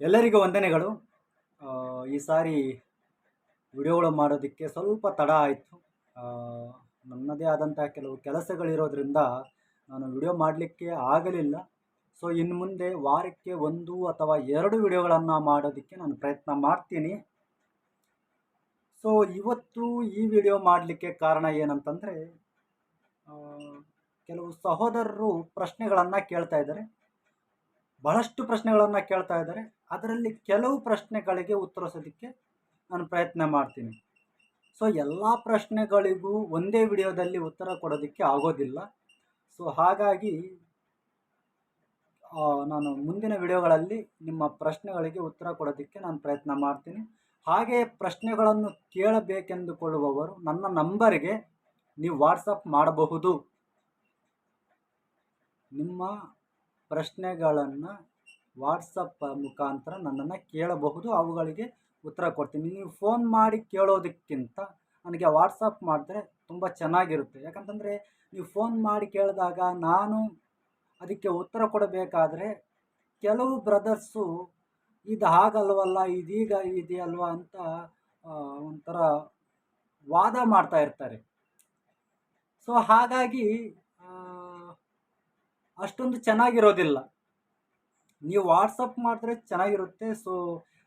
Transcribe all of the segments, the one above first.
ಎಲ್ಲರಿಗೂ ವಂದನೆಗಳು. ಈ ಸಾರಿ ವಿಡಿಯೋಗಳು ಮಾಡೋದಕ್ಕೆ ಸ್ವಲ್ಪ ತಡ ಆಯಿತು. ನನ್ನದೇ ಆದಂಥ ಕೆಲವು ಕೆಲಸಗಳಿರೋದ್ರಿಂದ ನಾನು ವಿಡಿಯೋ ಮಾಡಲಿಕ್ಕೆ ಆಗಲಿಲ್ಲ. ಸೊ ಇನ್ನು ಮುಂದೆ ವಾರಕ್ಕೆ ಒಂದು ಅಥವಾ ಎರಡು ವಿಡಿಯೋಗಳನ್ನು ಮಾಡೋದಕ್ಕೆ ನಾನು ಪ್ರಯತ್ನ ಮಾಡ್ತೀನಿ. ಸೊ ಇವತ್ತು ಈ ವಿಡಿಯೋ ಮಾಡಲಿಕ್ಕೆ ಕಾರಣ ಏನಂತಂದರೆ ಕೆಲವು ಸಹೋದರರು ಪ್ರಶ್ನೆಗಳನ್ನು ಕೇಳ್ತಾ ಇದ್ದಾರೆ. ಬಹಳಷ್ಟು ಪ್ರಶ್ನೆಗಳನ್ನು ಕೇಳ್ತಾ ಇದ್ದಾರೆ. ಅದರಲ್ಲಿ ಕೆಲವು ಪ್ರಶ್ನೆಗಳಿಗೆ ಉತ್ತರಿಸೋದಕ್ಕೆ ನಾನು ಪ್ರಯತ್ನ ಮಾಡ್ತೀನಿ. ಸೊ ಎಲ್ಲ ಪ್ರಶ್ನೆಗಳಿಗೂ ಒಂದೇ ವಿಡಿಯೋದಲ್ಲಿ ಉತ್ತರ ಕೊಡೋದಕ್ಕೆ ಆಗೋದಿಲ್ಲ. ಸೊ ಹಾಗಾಗಿ ನಾನು ಮುಂದಿನ ವಿಡಿಯೋಗಳಲ್ಲಿ ನಿಮ್ಮ ಪ್ರಶ್ನೆಗಳಿಗೆ ಉತ್ತರ ಕೊಡೋದಕ್ಕೆ ನಾನು ಪ್ರಯತ್ನ ಮಾಡ್ತೀನಿ. ಹಾಗೆ ಪ್ರಶ್ನೆಗಳನ್ನು ಕೇಳಬೇಕೆಂದುಕೊಳ್ಳುವವರು ನನ್ನ ನಂಬರಿಗೆ ನೀವು ವಾಟ್ಸಪ್ ಮಾಡಬಹುದು. ನಿಮ್ಮ ಪ್ರಶ್ನೆಗಳನ್ನು ವಾಟ್ಸಪ್ ಮುಖಾಂತರ ನನ್ನನ್ನು ಕೇಳಬಹುದು, ಅವುಗಳಿಗೆ ಉತ್ತರ ಕೊಡ್ತೀನಿ. ನೀವು ಫೋನ್ ಮಾಡಿ ಕೇಳೋದಕ್ಕಿಂತ ನನಗೆ ವಾಟ್ಸಪ್ ಮಾಡಿದ್ರೆ ತುಂಬ ಚೆನ್ನಾಗಿರುತ್ತೆ. ಯಾಕಂತಂದರೆ ನೀವು ಫೋನ್ ಮಾಡಿ ಕೇಳಿದಾಗ ನಾನು ಅದಕ್ಕೆ ಉತ್ತರ ಕೊಡಬೇಕಾದ್ರೆ ಕೆಲವು ಬ್ರದರ್ಸು ಇದು ಹಾಗಲ್ವಲ್ಲ, ಇದೀಗ ಇದೆಯಲ್ವ ಅಂತ ಒಂಥರ ವಾದ ಮಾಡ್ತಾ ಇರ್ತಾರೆ. ಸೊ ಹಾಗಾಗಿ ಅಷ್ಟೊಂದು ಚೆನ್ನಾಗಿರೋದಿಲ್ಲ. ನೀವು ವಾಟ್ಸಪ್ ಮಾಡಿದ್ರೆ ಚೆನ್ನಾಗಿರುತ್ತೆ. ಸೊ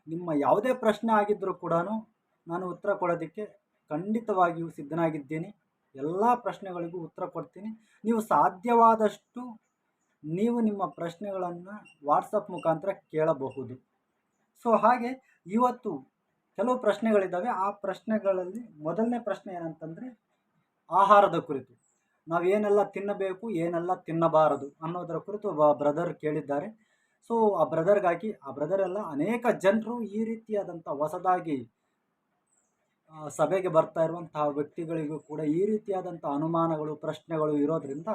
ನಿಮ್ಮ ಯಾವುದೇ ಪ್ರಶ್ನೆ ಆಗಿದ್ದರೂ ಕೂಡ ನಾನು ಉತ್ತರ ಕೊಡೋದಕ್ಕೆ ಖಂಡಿತವಾಗಿಯೂ ಸಿದ್ಧನಾಗಿದ್ದೇನೆ. ಎಲ್ಲ ಪ್ರಶ್ನೆಗಳಿಗೂ ಉತ್ತರ ಕೊಡ್ತೀನಿ. ನೀವು ಸಾಧ್ಯವಾದಷ್ಟು ನೀವು ನಿಮ್ಮ ಪ್ರಶ್ನೆಗಳನ್ನು ವಾಟ್ಸಪ್ ಮುಖಾಂತರ ಕೇಳಬಹುದು. ಸೊ ಹಾಗೆ ಇವತ್ತು ಕೆಲವು ಪ್ರಶ್ನೆಗಳಿದ್ದಾವೆ. ಆ ಪ್ರಶ್ನೆಗಳಲ್ಲಿ ಮೊದಲನೇ ಪ್ರಶ್ನೆ ಏನಂತಂದರೆ ಆಹಾರದ ಕುರಿತು. ನಾವೇನೆಲ್ಲ ತಿನ್ನಬೇಕು, ಏನೆಲ್ಲ ತಿನ್ನಬಾರದು ಅನ್ನೋದರ ಕುರಿತು ಒಬ್ಬ ಬ್ರದರ್ ಕೇಳಿದ್ದಾರೆ. ಸೊ ಆ ಬ್ರದರ್ಗಾಗಿ ಆ ಬ್ರದರ್ ಎಲ್ಲ ಅನೇಕ ಜನರು ಈ ರೀತಿಯಾದಂಥ ಹೊಸದಾಗಿ ಸಭೆಗೆ ಬರ್ತಾ ಇರುವಂತಹ ವ್ಯಕ್ತಿಗಳಿಗೂ ಕೂಡ ಈ ರೀತಿಯಾದಂಥ ಅನುಮಾನಗಳು, ಪ್ರಶ್ನೆಗಳು ಇರೋದ್ರಿಂದ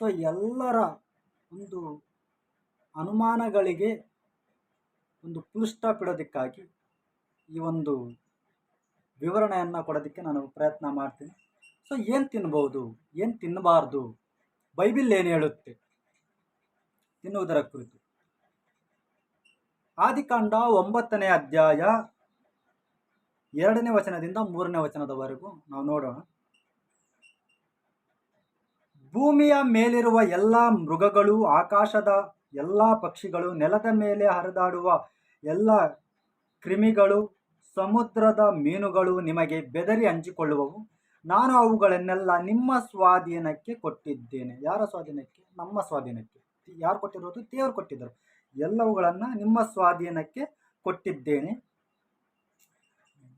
ಸೊ ಎಲ್ಲರ ಒಂದು ಅನುಮಾನಗಳಿಗೆ ಒಂದು ಫುಲ್ ಸ್ಟಾಪ್ ಇಡೋದಕ್ಕಾಗಿ ಈ ಒಂದು ವಿವರಣೆಯನ್ನು ಕೊಡೋದಕ್ಕೆ ನಾನು ಪ್ರಯತ್ನ ಮಾಡ್ತೀನಿ. ಸೊ ಏನು ತಿನ್ಬೋದು? ಏನು ತಿನ್ನಬಾರ್ದು ಬೈಬಿಲ್ ಏನು ಹೇಳುತ್ತೆ? ತಿನ್ನುವುದರ ಕುರಿತು. ಆದಿಕಾಂಡ ಒಂಬತ್ತನೇ ಅಧ್ಯಾಯ ಎರಡನೇ ವಚನದಿಂದ ಮೂರನೇ ವಚನದವರೆಗೂ ನಾವು ನೋಡೋಣ. ಭೂಮಿಯ ಮೇಲಿರುವ ಎಲ್ಲ ಮೃಗಗಳು, ಆಕಾಶದ ಎಲ್ಲ ಪಕ್ಷಿಗಳು, ನೆಲದ ಮೇಲೆ ಹರಿದಾಡುವ ಎಲ್ಲ ಕ್ರಿಮಿಗಳು, ಸಮುದ್ರದ ಮೀನುಗಳು ನಿಮಗೆ ಬೆದರಿ ಹಂಚಿಕೊಳ್ಳುವವು. ನಾನು ಅವುಗಳನ್ನೆಲ್ಲ ನಿಮ್ಮ ಸ್ವಾಧೀನಕ್ಕೆ ಕೊಟ್ಟಿದ್ದೇನೆ. ಯಾರ ಸ್ವಾಧೀನಕ್ಕೆ? ನಮ್ಮ ಸ್ವಾಧೀನಕ್ಕೆ. ಯಾರು ಕೊಟ್ಟಿರೋದು? ದೇವರು ಕೊಟ್ಟಿದ್ದರು. ಎಲ್ಲವುಗಳನ್ನು ನಿಮ್ಮ ಸ್ವಾಧೀನಕ್ಕೆ ಕೊಟ್ಟಿದ್ದೇನೆ.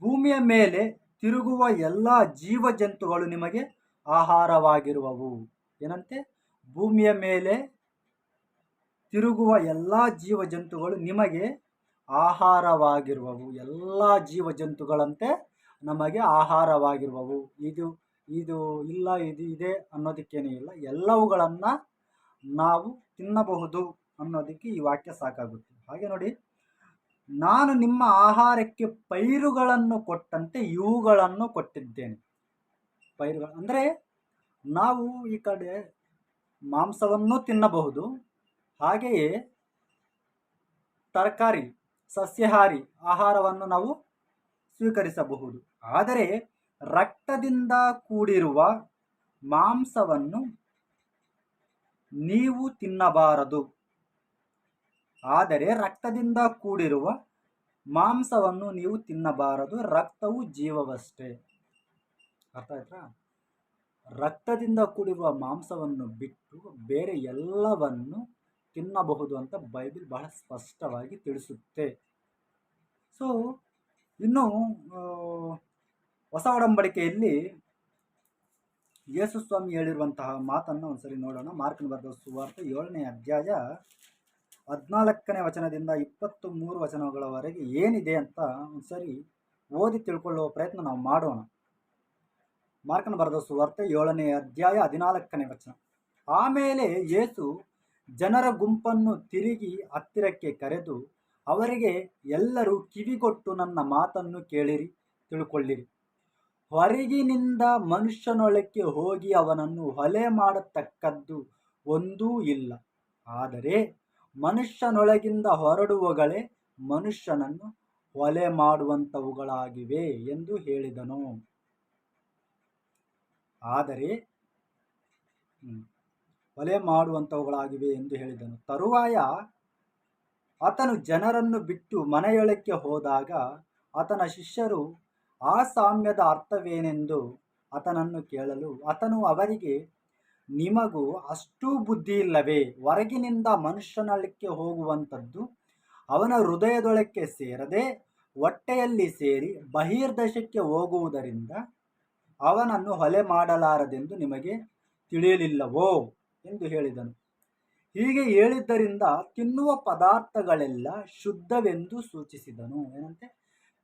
ಭೂಮಿಯ ಮೇಲೆ ತಿರುಗುವ ಎಲ್ಲ ಜೀವ ಜಂತುಗಳು ನಿಮಗೆ ಆಹಾರವಾಗಿರುವವು. ಏನಂತೆ? ಭೂಮಿಯ ಮೇಲೆ ತಿರುಗುವ ಎಲ್ಲ ಜೀವ ಜಂತುಗಳು ನಿಮಗೆ ಆಹಾರವಾಗಿರುವವು. ಎಲ್ಲ ಜೀವ ಜಂತುಗಳಂತೆ ನಮಗೆ ಆಹಾರವಾಗಿರುವವು. ಇದು ಇದು ಇಲ್ಲ, ಇದು ಇದೆ ಅನ್ನೋದಕ್ಕೇನೇ ಇಲ್ಲ. ಎಲ್ಲವುಗಳನ್ನು ನಾವು ತಿನ್ನಬಹುದು. ಅನ್ನೋದಕ್ಕೆ ಈ ವಾಕ್ಯ ಸಾಕಾಗುತ್ತೆ. ಹಾಗೆ ನೋಡಿ, ನಾನು ನಿಮ್ಮ ಆಹಾರಕ್ಕೆ ಪೈರುಗಳನ್ನು ಕೊಟ್ಟಂತೆ ಇವುಗಳನ್ನು ಕೊಟ್ಟಿದ್ದೇನೆ. ಪೈರುಗಳು, ಅಂದರೆ ನಾವು ಈ ಕಡೆ ಮಾಂಸವನ್ನು ತಿನ್ನಬಹುದು. ಹಾಗೆಯೇ ತರಕಾರಿ, ಸಸ್ಯಾಹಾರಿ ಆಹಾರವನ್ನು ನಾವು ಸ್ವೀಕರಿಸಬಹುದು. ಆದರೆ ರಕ್ತದಿಂದ ಕೂಡಿರುವ ಮಾಂಸವನ್ನು ನೀವು ತಿನ್ನಬಾರದು. ಆದರೆ ರಕ್ತದಿಂದ ಕೂಡಿರುವ ಮಾಂಸವನ್ನು ನೀವು ತಿನ್ನಬಾರದು, ರಕ್ತವು ಜೀವವಷ್ಟೇ. ಅರ್ಥ ಆಯ್ತಾ? ರಕ್ತದಿಂದ ಕೂಡಿರುವ ಮಾಂಸವನ್ನು ಬಿಟ್ಟು ಬೇರೆ ಎಲ್ಲವನ್ನು ತಿನ್ನಬಹುದು ಅಂತ ಬೈಬಲ್ ಬಹಳ ಸ್ಪಷ್ಟವಾಗಿ ತಿಳಿಸುತ್ತೆ. ಸೊ ಇನ್ನು ಹೊಸ ಒಡಂಬಡಿಕೆಯಲ್ಲಿ ಯೇಸುಸ್ವಾಮಿ ಹೇಳಿರುವಂತಹ ಮಾತನ್ನು ಒಂದ್ಸರಿ ನೋಡೋಣ. ಮಾರ್ಕನ ಬರೆದ ಸುವಾರ್ತೆ ಏಳನೇ ಅಧ್ಯಾಯ ಹದಿನಾಲ್ಕನೇ ವಚನದಿಂದ ಇಪ್ಪತ್ತು ಮೂರು ವಚನಗಳವರೆಗೆ ಏನಿದೆ ಅಂತ ಒಂದ್ಸರಿ ಓದಿ ತಿಳ್ಕೊಳ್ಳುವ ಪ್ರಯತ್ನ ನಾವು ಮಾಡೋಣ. ಮಾರ್ಕನ ಬರೆದ ಸುವಾರ್ತೆ ಏಳನೇ ಅಧ್ಯಾಯ ಹದಿನಾಲ್ಕನೇ ವಚನ. ಆಮೇಲೆ ಯೇಸು ಜನರ ಗುಂಪನ್ನು ತಿರುಗಿ ಹತ್ತಿರಕ್ಕೆ ಕರೆದು, ಅವರಿಗೆ ಎಲ್ಲರೂ ಕಿವಿಗೊಟ್ಟು ನನ್ನ ಮಾತನ್ನು ಕೇಳಿರಿ, ತಿಳ್ಕೊಳ್ಳಿರಿ. ಹೊರಗಿನಿಂದ ಮನುಷ್ಯನೊಳಕ್ಕೆ ಹೋಗಿ ಅವನನ್ನು ಹೊಲೆ ಮಾಡತಕ್ಕದ್ದು ಒಂದೂ ಇಲ್ಲ. ಆದರೆ ಮನುಷ್ಯನೊಳಗಿಂದ ಹೊರಡುವಗಳೇ ಮನುಷ್ಯನನ್ನು ಒಲೆ ಮಾಡುವಂಥವುಗಳಾಗಿವೆ ಎಂದು ಹೇಳಿದನು. ಆದರೆ ಒಲೆ ಮಾಡುವಂಥವುಗಳಾಗಿವೆ ಎಂದು ಹೇಳಿದನು. ತರುವಾಯ ಆತನು ಜನರನ್ನು ಬಿಟ್ಟು ಮನೆಯೊಳಕ್ಕೆ ಹೋದಾಗ ಆತನ ಶಿಷ್ಯರು, ಆ ಸಾಮ್ಯದ ಅರ್ಥವೇನೆಂದು ಆತನನ್ನು ಕೇಳಲು, ಆತನು ಅವರಿಗೆ ನಿಮಗೂ ಅಷ್ಟೂ ಬುದ್ಧಿ ಇಲ್ಲವೇ? ಹೊರಗಿನಿಂದ ಮನುಷ್ಯನಲ್ಲಿಕ್ಕೆ ಹೋಗುವಂಥದ್ದು ಅವನ ಹೃದಯದೊಳಕ್ಕೆ ಸೇರದೆ ಹೊಟ್ಟೆಯಲ್ಲಿ ಸೇರಿ ಬಹಿರ್ದಶಕ್ಕೆ ಹೋಗುವುದರಿಂದ ಅವನನ್ನು ಹೊಲೆ ಮಾಡಲಾರದೆಂದು ನಿಮಗೆ ತಿಳಿಯಲಿಲ್ಲವೋ? ಎಂದು ಹೇಳಿದನು. ಹೀಗೆ ಹೇಳಿದ್ದರಿಂದ ತಿನ್ನುವ ಪದಾರ್ಥಗಳೆಲ್ಲ ಶುದ್ಧವೆಂದು ಸೂಚಿಸಿದನು. ಏನಂತೆ?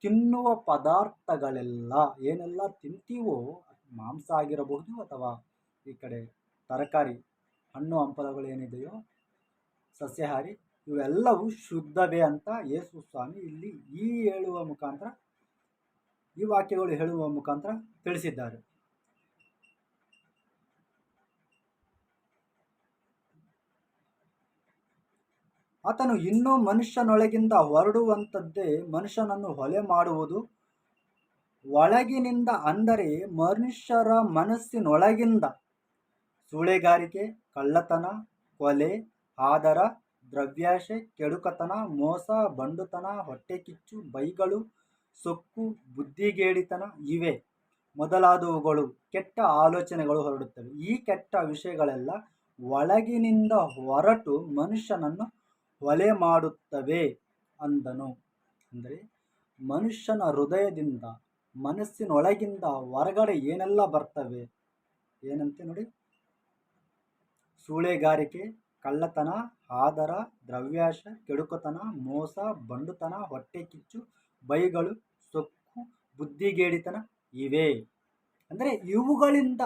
ತಿನ್ನುವ ಪದಾರ್ಥಗಳೆಲ್ಲ ಏನೆಲ್ಲ ತಿಂತೀವೋ, ಮಾಂಸ ಆಗಿರಬಹುದು ಅಥವಾ ಈ ಕಡೆ ತರಕಾರಿ, ಹಣ್ಣು ಹಂಪಲಗಳು ಏನಿದೆಯೋ, ಸಸ್ಯಾಹಾರಿ, ಇವೆಲ್ಲವೂ ಶುದ್ಧವೇ ಅಂತ ಯೇಸು ಸ್ವಾಮಿ ಇಲ್ಲಿ ಈ ಹೇಳುವ ಮುಖಾಂತರ, ಈ ವಾಕ್ಯಗಳು ಹೇಳುವ ಮುಖಾಂತರ ತಿಳಿಸಿದ್ದಾರೆ. ಆತನು ಇನ್ನೂ ಮನುಷ್ಯನೊಳಗಿಂದ ಹೊರಡುವಂಥದ್ದೇ ಮನುಷ್ಯನನ್ನು ಹೊಲೆ ಮಾಡುವುದು. ಒಳಗಿನಿಂದ ಅಂದರೆ ಮನುಷ್ಯರ ಮನಸ್ಸಿನೊಳಗಿಂದ. ಸೂಳೆಗಾರಿಕೆ, ಕಳ್ಳತನ, ಕೊಲೆ, ಆದರ, ದ್ರವ್ಯಾಶೆ, ಕೆಡುಕತನ, ಮೋಸ, ಬಂಡುತನ, ಹೊಟ್ಟೆಕಿಚ್ಚು, ಬೈಗಳು, ಸೊಕ್ಕು, ಬುದ್ಧಿಗೇಡಿತನ ಇವೆ. ಮೊದಲಾದವುಗಳು ಕೆಟ್ಟ ಆಲೋಚನೆಗಳು ಹೊರಡುತ್ತವೆ. ಈ ಕೆಟ್ಟ ವಿಷಯಗಳೆಲ್ಲ ಒಳಗಿನಿಂದ ಹೊರಟು ಮನುಷ್ಯನನ್ನು ಒಲೆ ಮಾಡುತ್ತವೆ ಅಂದನು. ಅಂದರೆ ಮನುಷ್ಯನ ಹೃದಯದಿಂದ, ಮನಸ್ಸಿನೊಳಗಿಂದ ಹೊರಗಡೆ ಏನೆಲ್ಲ ಬರ್ತವೆ? ಏನಂತೆ ನೋಡಿ. ಸೂಳೆಗಾರಿಕೆ, ಕಳ್ಳತನ, ಆದರ, ದ್ರವ್ಯಾಶ, ಕೆಡುಕತನ, ಮೋಸ, ಬಂಡುತನ, ಹೊಟ್ಟೆ ಕಿಚ್ಚು, ಬೈಗಳು, ಸೊಕ್ಕು, ಬುದ್ಧಿಗೇಡಿತನ ಇವೆ. ಅಂದರೆ ಇವುಗಳಿಂದ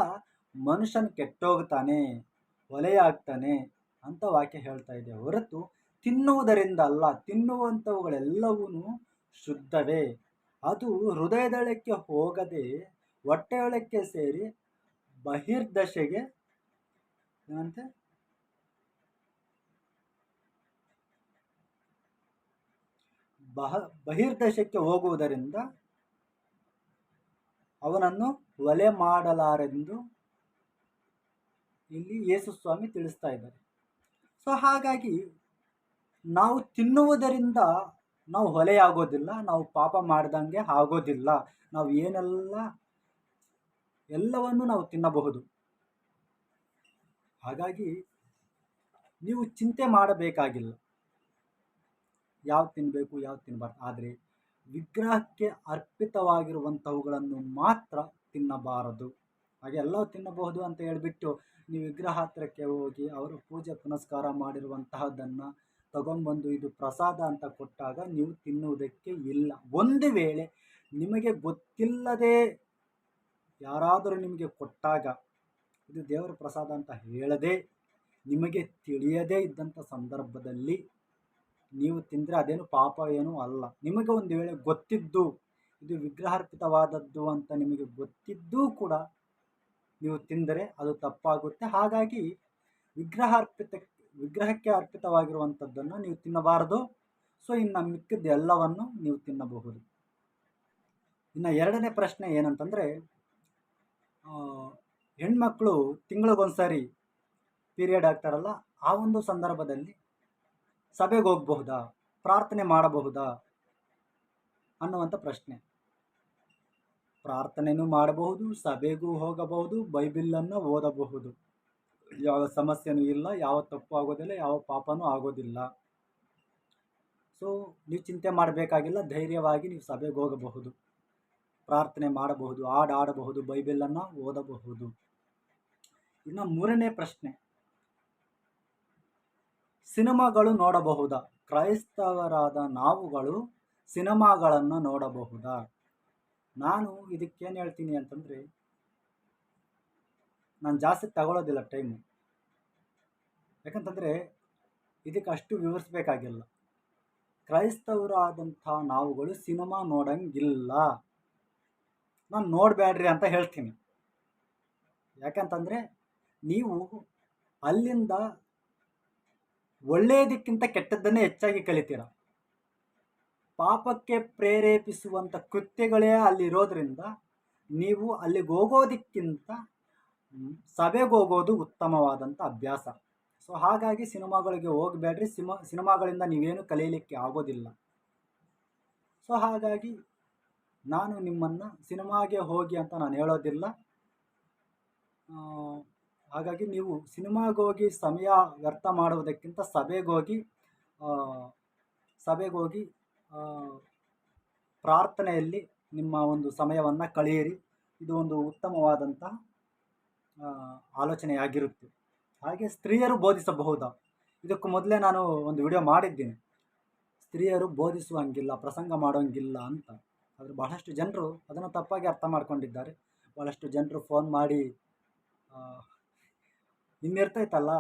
ಮನುಷ್ಯನ ಕೆಟ್ಟೋಗ್ತಾನೆ, ಒಲೆಯಾಗ್ತಾನೆ ಅಂತ ವಾಕ್ಯ ಹೇಳ್ತಾ ಇದೆ. ಹೊರತು ತಿನ್ನುವುದರಿಂದ ಅಲ್ಲ ತಿನ್ನುವಂಥವುಗಳೆಲ್ಲವೂ ಶುದ್ಧವೇ. ಅದು ಹೃದಯದೊಳಕ್ಕೆ ಹೋಗದೆ ಹೊಟ್ಟೆಯೊಳಕ್ಕೆ ಸೇರಿ ಬಹಿರ್ದಶೆಗೆ ಬಹ, ಬಹಿರ್ದೇಶಕ್ಕೆ ಹೋಗುವುದರಿಂದ ಅವನನ್ನು ಒಲೆ ಮಾಡಲಾರೆಂದು ಇಲ್ಲಿ ಯೇಸು ಸ್ವಾಮಿ ತಿಳಿಸ್ತಾ ಇದ್ದಾರೆ. ಸೊ ಹಾಗಾಗಿ ನಾವು ತಿನ್ನುವುದರಿಂದ ನಾವು ಹೊಲೆಯಾಗೋದಿಲ್ಲ ನಾವು ಪಾಪ ಮಾಡ್ದಂಗೆ ಆಗೋದಿಲ್ಲ, ನಾವು ಏನೆಲ್ಲ ಎಲ್ಲವನ್ನು ನಾವು ತಿನ್ನಬಹುದು. ಹಾಗಾಗಿ ನೀವು ಚಿಂತೆ ಮಾಡಬೇಕಾಗಿಲ್ಲ. ಯಾವ್ದು ತಿನ್ನಬೇಕು ಯಾವ್ದು ತಿನ್ನಬಾರ್ದು ಆದರೆ ವಿಗ್ರಹಕ್ಕೆ ಅರ್ಪಿತವಾಗಿರುವಂಥವುಗಳನ್ನು ಮಾತ್ರ ತಿನ್ನಬಾರದು. ಹಾಗೆ ಎಲ್ಲವೂ ತಿನ್ನಬಹುದು ಅಂತ ಹೇಳಿಬಿಟ್ಟು ನೀವು ವಿಗ್ರಹ ಹತ್ತಿರಕ್ಕೆ ಹೋಗಿ ಅವರು ಪೂಜೆ ಪುನಸ್ಕಾರ ಮಾಡಿರುವಂತಹದ್ದನ್ನು ತಗೊಂಬಂದು ಇದು ಪ್ರಸಾದ ಅಂತ ಕೊಟ್ಟಾಗ ನೀವು ತಿನ್ನುವುದಕ್ಕೆ ಇಲ್ಲ. ಒಂದು ವೇಳೆ ನಿಮಗೆ ಗೊತ್ತಿಲ್ಲದೆ ಯಾರಾದರೂ ನಿಮಗೆ ಕೊಟ್ಟಾಗ ಇದು ದೇವರ ಪ್ರಸಾದ ಅಂತ ಹೇಳದೆ ನಿಮಗೆ ತಿಳಿಯದೇ ಇದ್ದಂಥ ಸಂದರ್ಭದಲ್ಲಿ ನೀವು ತಿಂದರೆ ಅದೇನು ಪಾಪ ಏನೂ ಅಲ್ಲ. ನಿಮಗೆ ಒಂದು ವೇಳೆ ಗೊತ್ತಿದ್ದು, ಇದು ವಿಗ್ರಹಾರ್ಪಿತವಾದದ್ದು ಅಂತ ನಿಮಗೆ ಗೊತ್ತಿದ್ದೂ ಕೂಡ ನೀವು ತಿಂದರೆ ಅದು ತಪ್ಪಾಗುತ್ತೆ. ಹಾಗಾಗಿ ವಿಗ್ರಹಾರ್ಪಿತ, ವಿಗ್ರಹಕ್ಕೆ ಅರ್ಪಿತವಾಗಿರುವಂಥದ್ದನ್ನು ನೀವು ತಿನ್ನಬಾರದು. ಸೊ, ಇನ್ನು ಮಿಕ್ಕಿದ್ದು ಎಲ್ಲವನ್ನು ನೀವು ತಿನ್ನಬಹುದು. ಇನ್ನು ಎರಡನೇ ಪ್ರಶ್ನೆ ಏನಂತಂದರೆ ಹೆಣ್ಮಕ್ಳು ತಿಂಗಳಿಗೊಂದ್ಸರಿ ಪೀರಿಯಡ್ ಆಗ್ತಾರಲ್ಲ, ಆ ಒಂದು ಸಂದರ್ಭದಲ್ಲಿ ಸಭೆಗೆ ಹೋಗಬಹುದಾ? ಪ್ರಾರ್ಥನೆ ಮಾಡಬಹುದಾ? ಅನ್ನುವಂಥ ಪ್ರಶ್ನೆ. ಪ್ರಾರ್ಥನೆಯೂ ಮಾಡಬಹುದು, ಸಭೆಗೂ ಹೋಗಬಹುದು, ಬೈಬಿಲನ್ನು ಓದಬಹುದು. ಯಾವ ಸಮಸ್ಯೆನೂ ಇಲ್ಲ, ಯಾವ ತಪ್ಪು ಆಗೋದಿಲ್ಲ, ಯಾವ ಪಾಪನೂ ಆಗೋದಿಲ್ಲ. ಸೊ ನೀವು ಚಿಂತೆ ಮಾಡಬೇಕಾಗಿಲ್ಲ, ಧೈರ್ಯವಾಗಿ ನೀವು ಸಭೆಗೆ ಹೋಗಬಹುದು. ಪ್ರಾರ್ಥನೆ ಮಾಡಬಹುದು ಹಾಡು ಆಡಬಹುದು ಬೈಬಿಲನ್ನು ಓದಬಹುದು. ಇನ್ನು ಮೂರನೇ ಪ್ರಶ್ನೆ. ಸಿನಿಮಾಗಳು ನೋಡಬಹುದಾ? ಕ್ರೈಸ್ತವರಾದ ನಾವುಗಳು ಸಿನಿಮಾಗಳನ್ನು ನೋಡಬಹುದಾ? ನಾನು ಇದಕ್ಕೇನು ಹೇಳ್ತೀನಿ ಅಂತಂದರೆ, ನಾನು ಜಾಸ್ತಿ ತಗೊಳ್ಳೋದಿಲ್ಲ ಟೈಮು ಯಾಕಂತಂದರೆ, ಇದಕ್ಕೆ ಅಷ್ಟು ವಿವರಿಸ್ಬೇಕಾಗಿಲ್ಲ. ಕ್ರೈಸ್ತವರಾದಂಥ ನಾವುಗಳು ಸಿನಿಮಾ ನೋಡಂಗಿಲ್ಲ. ನಾನು ನೋಡಬೇಡ್ರಿ ಅಂತ ಹೇಳ್ತೀನಿ. ಯಾಕಂತಂದರೆ ನೀವು ಅಲ್ಲಿಂದ ಒಳ್ಳೆಯದಕ್ಕಿಂತ ಕೆಟ್ಟದ್ದನ್ನೇ ಹೆಚ್ಚಾಗಿ ಕಲಿತೀರ. ಪಾಪಕ್ಕೆ ಪ್ರೇರೇಪಿಸುವಂಥ ಕೃತ್ಯಗಳೇ ಅಲ್ಲಿರೋದ್ರಿಂದ ನೀವು ಅಲ್ಲಿಗೆ ಹೋಗೋದಕ್ಕಿಂತ ಸಭೆಗೆ ಹೋಗೋದು ಉತ್ತಮವಾದಂಥ ಅಭ್ಯಾಸ. ಸೊ ಹಾಗಾಗಿ ಸಿನಿಮಾಗಳಿಗೆ ಹೋಗಬೇಡ್ರಿ. ಸಿನಿಮಾ ಸಿನಿಮಾಗಳಿಂದ ನೀವೇನು ಕಲಿಯಲಿಕ್ಕೆ ಆಗೋದಿಲ್ಲ. ಸೊ ಹಾಗಾಗಿ ನಾನು ನಿಮ್ಮನ್ನು ಸಿನಿಮಾಗೆ ಹೋಗಿ ಅಂತ ನಾನು ಹೇಳೋದಿಲ್ಲ. ಹಾಗಾಗಿ ನೀವು ಸಿನಿಮಾಗೆ ಹೋಗಿ ಸಮಯ ವ್ಯರ್ಥ ಮಾಡುವುದಕ್ಕಿಂತ ಸಭೆಗೋಗಿ ಹೋಗಿ ಆ, ಸಭೆಗೆ ಹೋಗಿ ಆ, ಪ್ರಾರ್ಥನೆಯಲ್ಲಿ ನಿಮ್ಮ ಒಂದು ಸಮಯವನ್ನು ಕಳೆಯಿರಿ. ಇದು ಒಂದು ಉತ್ತಮವಾದಂತಹ ಆಲೋಚನೆಯಾಗಿರುತ್ತೆ. ಹಾಗೆ ಸ್ತ್ರೀಯರು ಬೋಧಿಸಬಹುದಾ? ಇದಕ್ಕೂ ಮೊದಲೇ ನಾನು ಒಂದು ವಿಡಿಯೋ ಮಾಡಿದ್ದೀನಿ. ಸ್ತ್ರೀಯರು ಬೋಧಿಸುವಂಗಿಲ್ಲ ಪ್ರಸಂಗ ಮಾಡೋಂಗಿಲ್ಲ ಅಂತ. ಆದರೆ ಬಹಳಷ್ಟು ಜನರು ಅದನ್ನು ತಪ್ಪಾಗಿ ಅರ್ಥ ಮಾಡ್ಕೊಂಡಿದ್ದಾರೆ. ಬಹಳಷ್ಟು ಜನರು ಫೋನ್ ಮಾಡಿ ಇನ್ನಿರ್ತೈತಲ್ಲ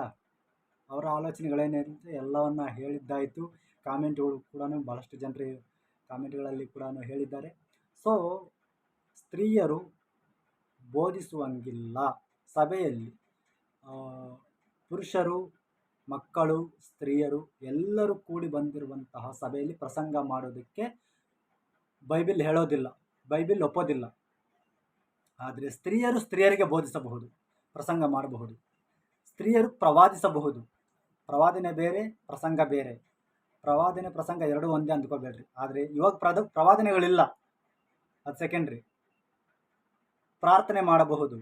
ಅವರ ಆಲೋಚನೆಗಳೇನಿರುತ್ತೆ ಎಲ್ಲವನ್ನು ಹೇಳಿದ್ದಾಯಿತು. ಕಾಮೆಂಟ್ಗಳು ಕೂಡ ಭಾಳಷ್ಟು ಜನರು ಕಾಮೆಂಟ್ಗಳಲ್ಲಿ ಕೂಡ ಹೇಳಿದ್ದಾರೆ. ಸೊ ಸ್ತ್ರೀಯರು ಬೋಧಿಸುವಂಗಿಲ್ಲ ಸಭೆಯಲ್ಲಿ. ಪುರುಷರು, ಮಕ್ಕಳು, ಸ್ತ್ರೀಯರು ಎಲ್ಲರೂ ಕೂಡಿ ಬಂದಿರುವಂತಹ ಸಭೆಯಲ್ಲಿ ಪ್ರಸಂಗ ಮಾಡೋದಕ್ಕೆ ಬೈಬಿಲ್ ಹೇಳೋದಿಲ್ಲ, ಬೈಬಿಲ್ ಒಪ್ಪೋದಿಲ್ಲ. ಆದರೆ ಸ್ತ್ರೀಯರು ಸ್ತ್ರೀಯರಿಗೆ ಬೋಧಿಸಬಹುದು, ಪ್ರಸಂಗ ಮಾಡಬಹುದು. ಸ್ತ್ರೀಯರು ಪ್ರವಾದಿಸಬಹುದು. ಪ್ರವಾದನೆ ಬೇರೆ, ಪ್ರಸಂಗ ಬೇರೆ. ಪ್ರವಾದನೆ, ಪ್ರಸಂಗ ಎರಡೂ ಒಂದೇ ಅಂದ್ಕೋಬೇಡ್ರಿ ಆದರೆ ಇವಾಗ ಪ್ರದ, ಪ್ರವಾದನೆಗಳಿಲ್ಲ. ಅದು ಸೆಕೆಂಡ್ರಿ ಪ್ರಾರ್ಥನೆ ಮಾಡಬಹುದು.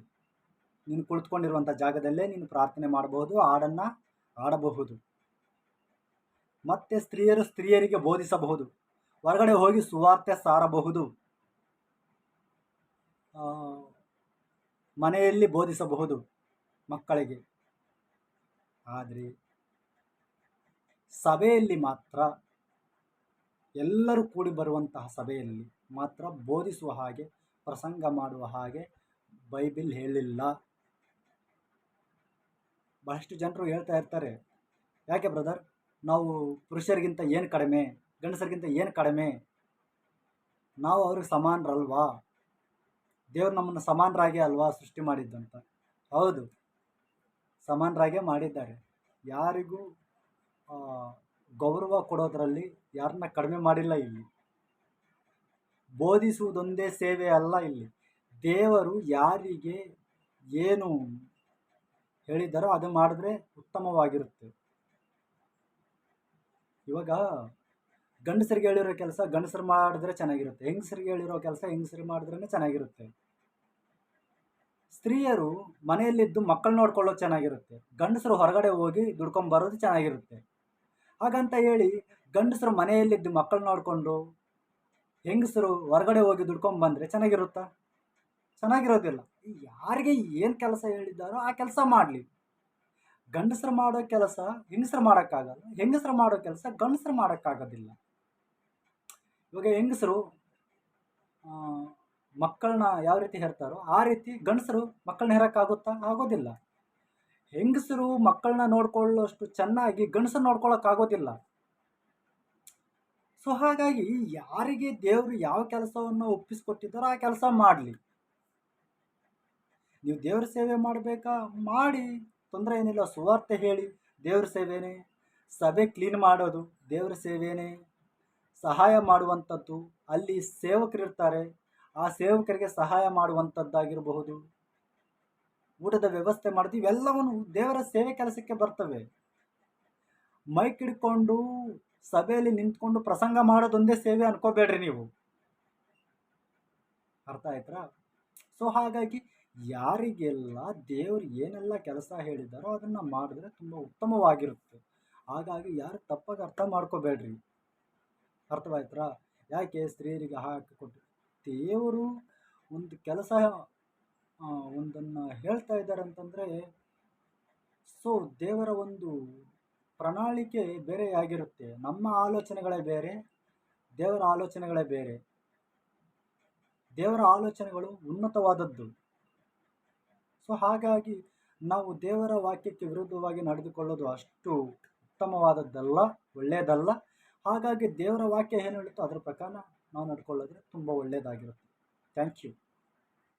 ನೀನು ಕುಳಿತುಕೊಂಡಿರುವಂಥ ಜಾಗದಲ್ಲೇ ನೀನು ಪ್ರಾರ್ಥನೆ ಮಾಡಬಹುದು, ಹಾಡನ್ನು ಆಡಬಹುದು ಮತ್ತೆ ಸ್ತ್ರೀಯರು ಸ್ತ್ರೀಯರಿಗೆ ಬೋಧಿಸಬಹುದು. ಹೊರಗಡೆ ಹೋಗಿ ಸುವಾರ್ತೆ ಸಾರಬಹುದು. ಮನೆಯಲ್ಲಿ ಬೋಧಿಸಬಹುದು ಮಕ್ಕಳಿಗೆ. ಆದರೆ ಸಭೆಯಲ್ಲಿ ಮಾತ್ರ ಎಲ್ಲರೂ ಕೂಡಿ ಬರುವಂತಹ ಸಭೆಯಲ್ಲಿ ಮಾತ್ರ ಬೋಧಿಸುವ ಹಾಗೆ, ಪ್ರಸಂಗ ಮಾಡುವ ಹಾಗೆ ಬೈಬಿಲ್ ಹೇಳಿಲ್ಲ. ಬಹಳಷ್ಟು ಜನರು ಹೇಳ್ತಾ ಇರ್ತಾರೆ, ಯಾಕೆ ಬ್ರದರ್? ನಾವು ಪುರುಷರಿಗಿಂತ ಏನು ಕಡಿಮೆ? ಗಂಡಸರಿಗಿಂತ ಏನು ಕಡಿಮೆ? ನಾವು ಅವ್ರಿಗೆ ಸಮಾನರಲ್ವಾ? ದೇವ್ರು ನಮ್ಮನ್ನು ಸಮಾನರಾಗಿ ಅಲ್ವಾ ಸೃಷ್ಟಿ ಮಾಡಿದ್ದಂತ ಹೌದು. ಸಮಾನರಾಗೇ ಮಾಡಿದ್ದಾರೆ. ಯಾರಿಗೂ ಗೌರವ ಕೊಡೋದರಲ್ಲಿ ಯಾರನ್ನ ಕಡಿಮೆ ಮಾಡಿಲ್ಲ ಇಲ್ಲಿ. ಬೋಧಿಸುವುದೊಂದೇ ಸೇವೆ ಅಲ್ಲ ಇಲ್ಲಿ. ದೇವರು ಯಾರಿಗೆ ಏನು ಹೇಳಿದ್ದಾರೋ ಅದು ಮಾಡಿದ್ರೆ ಉತ್ತಮವಾಗಿರುತ್ತೆ. ಇವಾಗ ಗಂಡಸರಿಗೆ ಹೇಳಿರೋ ಕೆಲಸ ಗಂಡಸರು ಮಾಡಿದ್ರೆ ಚೆನ್ನಾಗಿರುತ್ತೆ. ಹೆಂಗಸರಿಗೆ ಹೇಳಿರೋ ಕೆಲಸ ಹೆಂಗಸರು ಮಾಡಿದ್ರೇ ಚೆನ್ನಾಗಿರುತ್ತೆ. ಸ್ತ್ರೀಯರು ಮನೆಯಲ್ಲಿದ್ದು ಮಕ್ಕಳು ನೋಡ್ಕೊಳ್ಳೋದು ಚೆನ್ನಾಗಿರುತ್ತೆ. ಗಂಡಸರು ಹೊರಗಡೆ ಹೋಗಿ ದುಡ್ಕೊಂಬರೋದು ಚೆನ್ನಾಗಿರುತ್ತೆ. ಹಾಗಂತ ಹೇಳಿ ಗಂಡಸರು ಮನೆಯಲ್ಲಿದ್ದು ಮಕ್ಕಳು ನೋಡಿಕೊಂಡು ಹೆಂಗಸರು ಹೊರಗಡೆ ಹೋಗಿ ದುಡ್ಕೊಂಬಂದರೆ ಚೆನ್ನಾಗಿರುತ್ತಾ? ಚೆನ್ನಾಗಿರೋದಿಲ್ಲ. ಯಾರಿಗೆ ಏನು ಕೆಲಸ ಹೇಳಿದ್ದಾರೋ ಆ ಕೆಲಸ ಮಾಡಲಿ. ಗಂಡಸರು ಮಾಡೋ ಕೆಲಸ ಹೆಂಗಸರು ಮಾಡೋಕ್ಕಾಗಲ್ಲ. ಹೆಂಗಸರು ಮಾಡೋ ಕೆಲಸ ಗಂಡಸರು ಮಾಡೋಕ್ಕಾಗೋದಿಲ್ಲ. ಇವಾಗ ಹೆಂಗಸರು ಮಕ್ಕಳನ್ನ ಯಾವ ರೀತಿ ಹೆರ್ತಾರೋ ಆ ರೀತಿ ಗಂಡಸರು ಮಕ್ಕಳನ್ನ ಹೆರಕ್ಕಾಗುತ್ತಾ? ಆಗೋದಿಲ್ಲ. ಹೆಂಗಸರು ಮಕ್ಕಳನ್ನ ನೋಡ್ಕೊಳ್ಳೋಷ್ಟು ಚೆನ್ನಾಗಿ ಗಂಡಸರು ನೋಡ್ಕೊಳ್ಳೋಕ್ಕಾಗೋದಿಲ್ಲ ಸೊ ಹಾಗಾಗಿ ಯಾರಿಗೆ ದೇವರು ಯಾವ ಕೆಲಸವನ್ನು ಒಪ್ಪಿಸ್ಕೊಟ್ಟಿದ್ದಾರೋ ಆ ಕೆಲಸ ಮಾಡಲಿ. ನೀವು ದೇವ್ರ ಸೇವೆ ಮಾಡಬೇಕಾ? ಮಾಡಿ. ತೊಂದರೆ ಏನಿಲ್ಲ. ಸುವಾರ್ತೆ ಹೇಳಿ. ದೇವ್ರ ಸೇವೆನೇ. ಸಭೆ ಕ್ಲೀನ್ ಮಾಡೋದು ದೇವ್ರ ಸೇವೆನೇ. ಸಹಾಯ ಮಾಡುವಂಥದ್ದು. ಅಲ್ಲಿ ಸೇವಕರಿರ್ತಾರೆ. ಆ ಸೇವಕರಿಗೆ ಸಹಾಯ ಮಾಡುವಂಥದ್ದಾಗಿರಬಹುದು. ಊಟದ ವ್ಯವಸ್ಥೆ ಮಾಡೋದು ಇವೆಲ್ಲವನ್ನು ದೇವರ ಸೇವೆ ಕೆಲಸಕ್ಕೆ ಬರ್ತವೆ. ಮೈಕ್ ಹಿಡ್ಕೊಂಡು ಸಭೆಯಲ್ಲಿ ನಿಂತ್ಕೊಂಡು ಪ್ರಸಂಗ ಮಾಡೋದೊಂದೇ ಸೇವೆ ಅನ್ಕೋಬೇಡ್ರಿ ನೀವು. ಅರ್ಥ ಆಯ್ತಾ ಸೊ ಹಾಗಾಗಿ ಯಾರಿಗೆಲ್ಲ ದೇವರು ಏನೆಲ್ಲ ಕೆಲಸ ಹೇಳಿದಾರೋ ಅದನ್ನು ಮಾಡಿದ್ರೆ ತುಂಬ ಉತ್ತಮವಾಗಿರುತ್ತೆ. ಹಾಗಾಗಿ ಯಾರು ತಪ್ಪಾಗಿ ಅರ್ಥ ಮಾಡ್ಕೋಬೇಡ್ರಿ. ಅರ್ಥವಾಯ್ತಾ ಯಾಕೆ ಸ್ತ್ರೀಯರಿಗೆ ಹಾಕಿ ಕೊಟ್ಟು ದೇವರು ಒಂದು ಕೆಲಸ ಒಂದನ್ನು ಹೇಳ್ತಾ ಇದ್ದಾರೆ ಅಂತಂದರೆ, ಸೊ ದೇವರ ಒಂದು ಪ್ರಣಾಳಿಕೆ ಬೇರೆಯಾಗಿರುತ್ತೆ ನಮ್ಮ ಆಲೋಚನೆಗಳೇ ಬೇರೆ, ದೇವರ ಆಲೋಚನೆಗಳೇ ಬೇರೆ. ದೇವರ ಆಲೋಚನೆಗಳು ಉನ್ನತವಾದದ್ದು. ಸೊ ಹಾಗಾಗಿ ನಾವು ದೇವರ ವಾಕ್ಯಕ್ಕೆ ವಿರುದ್ಧವಾಗಿ ನಡೆದುಕೊಳ್ಳೋದು ಅಷ್ಟು ಉತ್ತಮವಾದದ್ದಲ್ಲ, ಒಳ್ಳೆಯದಲ್ಲ. ಹಾಗಾಗಿ ದೇವರ ವಾಕ್ಯ ಏನು ಹೇಳುತ್ತೋ ಅದರ ಪ್ರಕಾರ ನಾವು ನಡ್ಕೊಳ್ಳೋದ್ರೆ ತುಂಬ ಒಳ್ಳೆಯದಾಗಿರುತ್ತೆ ಥ್ಯಾಂಕ್ ಯು.